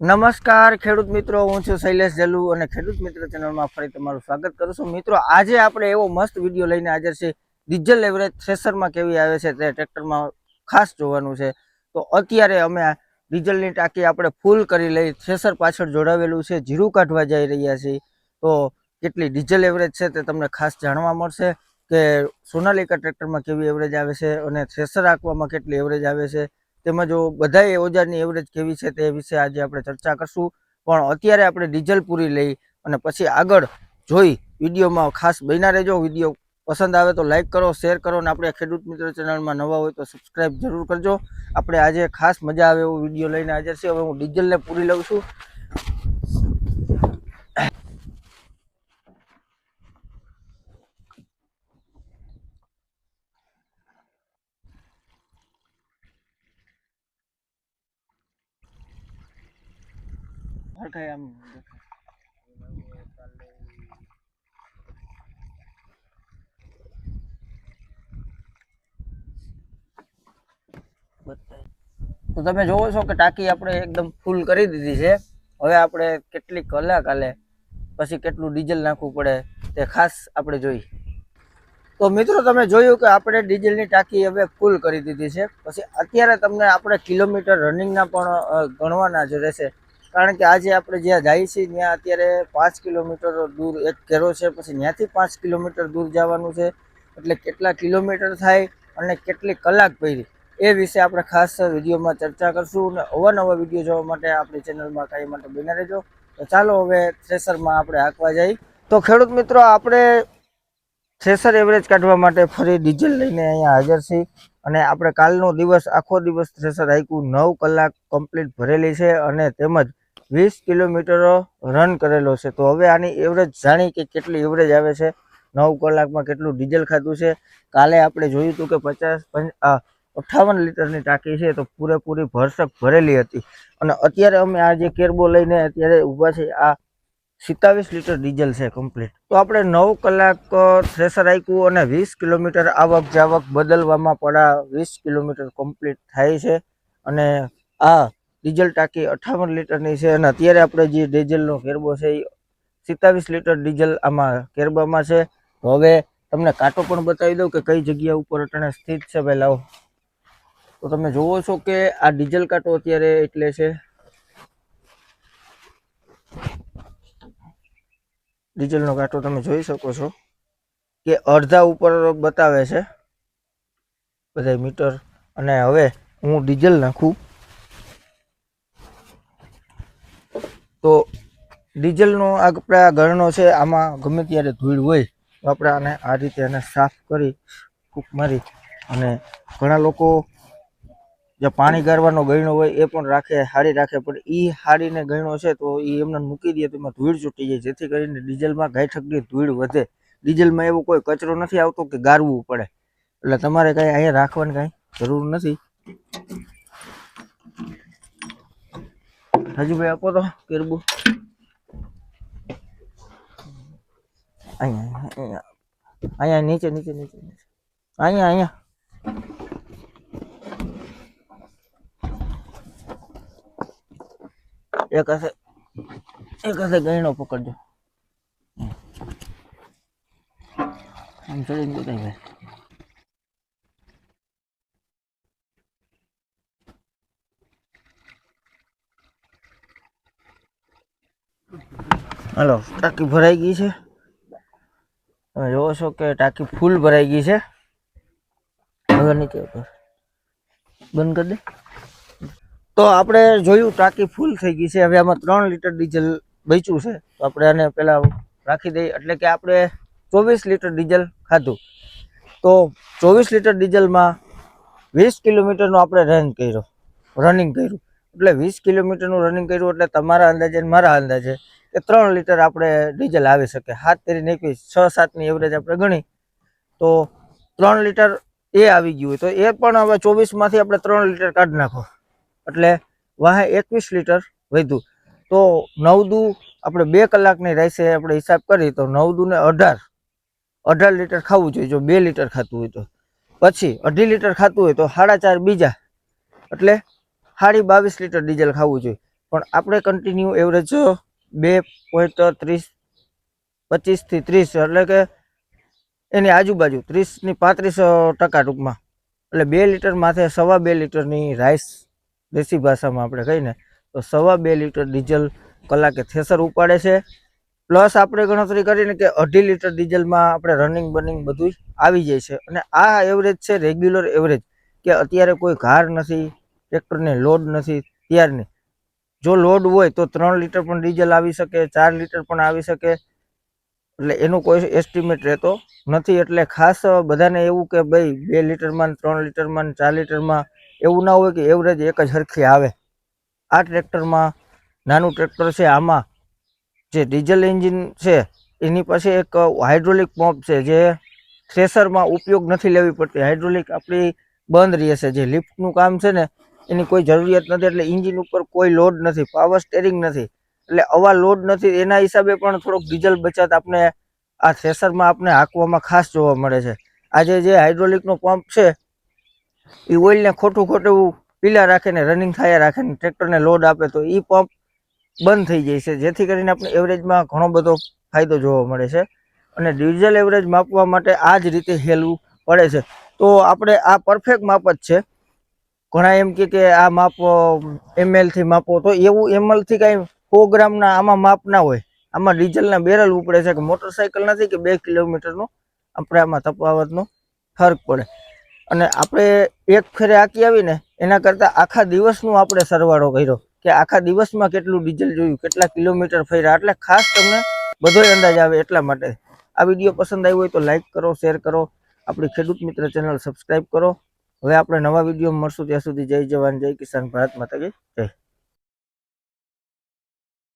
નમસ્કાર ખેડૂત મિત્રો, હું છું શૈલેષ જલુ અને ખેડૂત મિત્ર ચેનલમાં ફરી તમારું સ્વાગત કરું છું. મિત્રો, આજે આપણે એવો મસ્ત વીડિયો લઈને હાજર છે ડીઝલ એવરેજ થ્રેસરમાં કેવી આવે છે તે ટ્રેક્ટરમાં ખાસ જોવાનું છે. તો અત્યારે અમે ડીઝલની ટાંકી આપણે ફૂલ કરી લઈ થ્રેસર પાછળ જોડાવેલું છે. જીરું કાઢવા જઈ રહ્યા છીએ. તો કેટલી ડીઝલ એવરેજ છે તે તમને ખાસ જાણવા મળશે કે સોનાલિકા ટ્રેક્ટરમાં કેવી એવરેજ આવે છે અને થ્રેસર આંકવામાં કેટલી એવરેજ આવે છે. તેમજ બધાય ઓજારની એવરેજ કેવી છે તે વિશે આજે આપણે ચર્ચા કરશું. પણ અત્યારે આપણે ડીઝલ પૂરી લઈ અને પછી આગળ જોઈ વિડીયોમાં ખાસ બન્યા રહેજો. વીડિયો પસંદ આવે તો લાઇક કરો, શેર કરો અને આપણે ખેડૂત મિત્ર ચેનલમાં નવા હોય તો સબસ્ક્રાઈબ જરૂર કરજો. આપણે આજે ખાસ મજા આવે એવો વીડિયો લઈને હાજર છે હવે હું ડીઝલને પૂરી લઉં છું. હરખાઈ આમ તો તમે જોવો છો કે ટાંકી આપણે એકદમ ફૂલ કરી દીધી છે. હવે આપણે કેટલી કલાક હાલે પછી કેટલું ડીઝલ નાખવું પડે તે ખાસ આપણે જોઈ. તો મિત્રો તમે જોયું કે આપણે ડીઝલની ટાંકી હવે ફૂલ કરી દીધી છે. પછી અત્યારે તમને આપણે કિલોમીટર રનિંગના પણ ગણવાના જ રહેશે. કારણ કે આજે આપણે જ્યાં જઈએ છીએ, ત્યાં અત્યારે પાંચ કિલોમીટર દૂર એક ઘેરો છે, પછી ત્યાંથી પાંચ કિલોમીટર દૂર જવાનું છે. એટલે કેટલા કિલોમીટર થાય અને કેટલી કલાક પડી, એ વિશે આપણે ખાસ વિડીયોમાં ચર્ચા કરશું અને અવાનવા વીડિયો જોવા માટે આપણી ચેનલમાં કાંઈ માટે બની રહેજો. તો ચાલો હવે થ્રેસરમાં આપણે હાંકવા જઈએ. તો ખેડૂત મિત્રો, આપણે થ્રેસર એવરેજ કાઢવા માટે ફરી ડીઝલ લઈને અહીંયા હાજર છીએ અને આપણે કાલનો દિવસ, આખો દિવસ થ્રેસર હાઈકું નવ કલાક કમ્પ્લીટ ભરેલી છે અને તેમજ વીસ કિલોમીટર રન કરેલો છે. તો હવે આની એવરેજ જાણી કે કેટલી એવરેજ આવે છે? નવ કલાકમાં કેટલું ડીઝલ ખાધું છે? કાલે આપણે જોયું હતું કે પચાસ અઠ્ઠાવન લીટરની ટાંકી છે તો પૂરેપૂરી ભરસક ભરેલી હતી. અને અત્યારે અમે આ જે કેરબો લઈને અત્યારે ઊભા છે આ સિત્તાવીસ લીટર ડીઝલ છે કમ્પ્લીટ તો આપણે નવ કલાક થ્રેસર આપ્યું અને વીસ કિલોમીટર આવક જાવક બદલવામાં પડા વીસ કિલોમીટર કમ્પ્લીટ થાય છે. અને આ ડીઝલ ટાંકી અઠ્ઠાવન લીટરની છે અને અત્યારે આપણે જે ડીઝલનો કેરબો છે એ સિત્તાવીસ લીટર ડીઝલ આમાં કેરબામાં છે. હવે તમને કાંટો પણ બતાવી દઉં કે કઈ જગ્યા ઉપર અટાણે સ્થિત છે ભાઈ, લાવો. તો તમે જુઓ છો કે આ ડીઝલ કાંટો અત્યારે એટલે છે. ડીઝલનો કાંટો તમે જોઈ શકો છો કે અડધા ઉપર બતાવે છે. બધા મીટર. અને હવે હું ડીઝલ નાખું. તો ડીઝલનો આપણે ગરણો છે, આમાં ગમે ત્યારે ધૂળ હોય, તો આપણે આને આ રીતે એને સાફ કરી ફૂંક મારી અને ઘણા લોકો જે પાણી ગારવાનો ગયણો હોય એ પણ રાખે હાડી રાખે, પણ એ હાડીને ગયણો છે તો એ એમને મૂકી દે તો એમાં ધૂળ છૂટી જાય, જેથી કરીને ડીઝલમાં ગાયઠકની ધૂળ વધે. ડીઝલમાં એવો કોઈ કચરો નથી આવતો કે ગારવું પડે. એટલે તમારે કાંઈ અહીંયા રાખવાની કાંઈ જરૂર નથી. હજુભાઈ આપો તો કેરબુ અહીંયા અહીંયા અહીંયા. નીચે નીચે નીચે નીચે. અહીંયા અહીંયા. એક હશે એક હશે ગયણો પકડજો. આમ ચડી બતાવી ભાઈ. હાલો, ટાંકી ભરાઈ ગઈ છે. તમે જોવો છો કે ટાંકી ફૂલ ભરાઈ ગઈ છે. હવે નીચે બંધ કરી દે. તો આપણે જોયું ટાંકી ફૂલ થઈ ગઈ છે. હવે આમાં ત્રણ લીટર ડીઝલ બચ્યું છે. તો આપણે આને પહેલાં રાખી દઈએ. એટલે કે આપણે ચોવીસ લીટર ડીઝલ ખાધું. તો ચોવીસ લીટર ડીઝલમાં વીસ કિલોમીટરનું આપણે રન કર્યો. રનિંગ કર્યું. એટલે વીસ કિલોમીટરનું રનિંગ કર્યું એટલે તમારા અંદાજે મારા અંદાજે કે ત્રણ લીટર આપણે ડીઝલ આવી શકે. હાથ તેરીને એકવીસ છ સાતની એવરેજ આપણે ગણી, તો ત્રણ લીટર એ આવી ગયું હોય. તો એ પણ હવે ચોવીસમાંથી આપણે ત્રણ લીટર કાઢી નાખો. એટલે વાહે એકવીસ લીટર વધ્યું. તો નવ દુ આપણે બે કલાકની રહેશે આપણે હિસાબ કરીએ તો નવ દુ ને અઢાર અઢાર લીટર ખાવું જોઈએ. જો બે લીટર ખાતું હોય તો. પછી અઢી લીટર ખાતું હોય તો સાડા ચાર બીજા. એટલે સાડી બાવીસ લીટર ડીઝલ ખાવું જોઈએ. પણ આપણે કન્ટિન્યુ એવરેજ બે પોઈન્ટ ત્રીસ, પચીસથી ત્રીસ એટલે કે એની આજુબાજુ ત્રીસની પાંત્રીસ ટકા ટૂંકમાં. એટલે બે લીટર માથે સવા બે લીટરની રાઈસ દેશી ભાષામાં આપણે કહીને, તો સવા બે લીટર ડીઝલ કલાકે થેસર ઉપાડે છે. પ્લસ આપણે ગણતરી કરીને કે અઢી લીટર ડીઝલમાં આપણે રનિંગ બનિંગ બધું આવી જાય છે. અને આ એવરેજ છે રેગ્યુલર એવરેજ, કે અત્યારે કોઈ ઘાર નથી, ટ્રેક્ટરને લોડ નથી ત્યારની જો લોડ હોય તો ત્રણ લીટર પણ ડીઝલ આવી શકે, ચાર લીટર પણ આવી શકે. એટલે એનું કોઈ એસ્ટિમેટ રહેતો નથી. એટલે ખાસ બધાને એવું કે ભાઈ બે લીટરમાં ત્રણ લીટરમાં ચાર લીટરમાં એવું ના હોય કે એવરેજ એક જ હરખી આવે. આ ટ્રેક્ટરમાં નાનું ટ્રેક્ટર છે આમાં. જે ડીઝલ એન્જિન છે, એની પાસે એક હાઇડ્રોલિક પંપ છે, જે થ્રેસરમાં ઉપયોગ નથી લેવી પડતી. હાઇડ્રોલિક આપણી બંધ રહે છે. જે લિફ્ટનું કામ છે ને એની કોઈ જરૂરિયાત નથી, એટલે ઇન્જિન ઉપર કોઈ લોડ નથી પાવર સ્ટેરિંગ નથી. એટલે આવા લોડ નથી, એના હિસાબે પણ થોડોક ડીઝલ બચત આપણે આ થ્રેસરમાં આપણે હાંકવામાં ખાસ જોવા મળે છે. આજે જે હાઇડ્રોલિકનો પંપ છે, એ ઓઇલને ખોટું ખોટું પીલા રાખે ને રનિંગ થયા રાખે ને ટ્રેક્ટરને લોડ આપે, તો એ પંપ બંધ થઈ જાય છે. જેથી કરીને આપણે એવરેજમાં ઘણો બધો ફાયદો જોવા મળે છે. અને ડીઝલ એવરેજ માપવા માટે આ જ રીતે હેલવું પડે છે. તો આપણે આ પરફેક્ટ માપ જ છે. ઘણા એમ કે આ માપ એમએલથી માપો. તો એવું એમએલથી કાંઈ સો ગ્રામના આમાં માપ ના હોય. આમાં ડીઝલના બેરલ ઉપડે છે કે મોટરસાઇકલ નથી કે બે કિલોમીટરનો? આપણે આમાં તફાવતનો ફરક પડે. અને આપણે એક ફેરે આંકી આવીને એના કરતાં આખા દિવસનું આપણે સરવાળો કર્યો કે આખા દિવસમાં કેટલું ડીઝલ જોયું, કેટલા કિલોમીટર ફર્યા. એટલે ખાસ તમને બધોય અંદાજ આવે એટલા માટે. આ વીડિયો પસંદ આવ્યો હોય તો લાઈક કરો, શેર કરો. આપણી ખેડૂત મિત્ર ચેનલ સબસ્ક્રાઈબ કરો. હવે આપણે નવા વીડિયો મળશું ત્યાં સુધી જય જવાન જય કિસાન ભારત માતા જય.